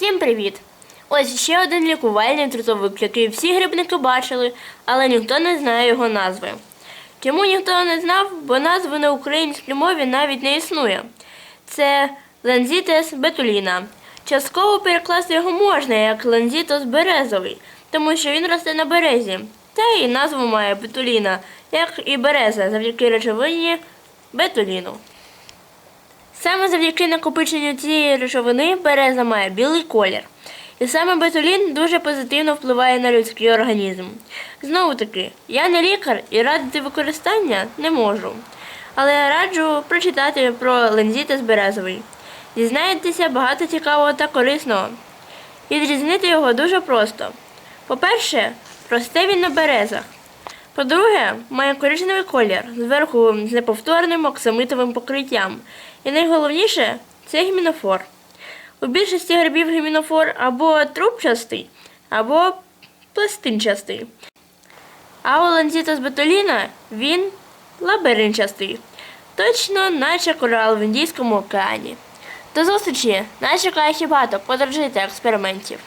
Всім привіт! Ось ще один лікувальний трутовик, який всі грибники бачили, але ніхто не знає його назви. Чому ніхто не знав, бо назви на українській мові навіть не існує. Це лензітес бетуліна. Частково перекласти його можна як лензітос березовий, тому що він росте на березі. Та і назву має бетуліна, як і береза, завдяки речовині бетуліну. Саме завдяки накопиченню цієї речовини береза має білий колір. І саме бетулін дуже позитивно впливає на людський організм. Знову таки, я не лікар і радити використання не можу. Але раджу прочитати про лензітес березовий. Дізнаєтеся багато цікавого та корисного. Відрізнити його дуже просто. По-перше, росте він на березах. По-друге, має коричневий колір, зверху з неповторним оксамитовим покриттям. І найголовніше це гімінофор. У більшості грибів гімінофор або трубчастий, або пластинчастий. А у ланзітос бетоліна він лабиринчастий. Точно, наче корал в Індійському океані. До зустрічі! Нас чекає ще багато подорожей експериментів.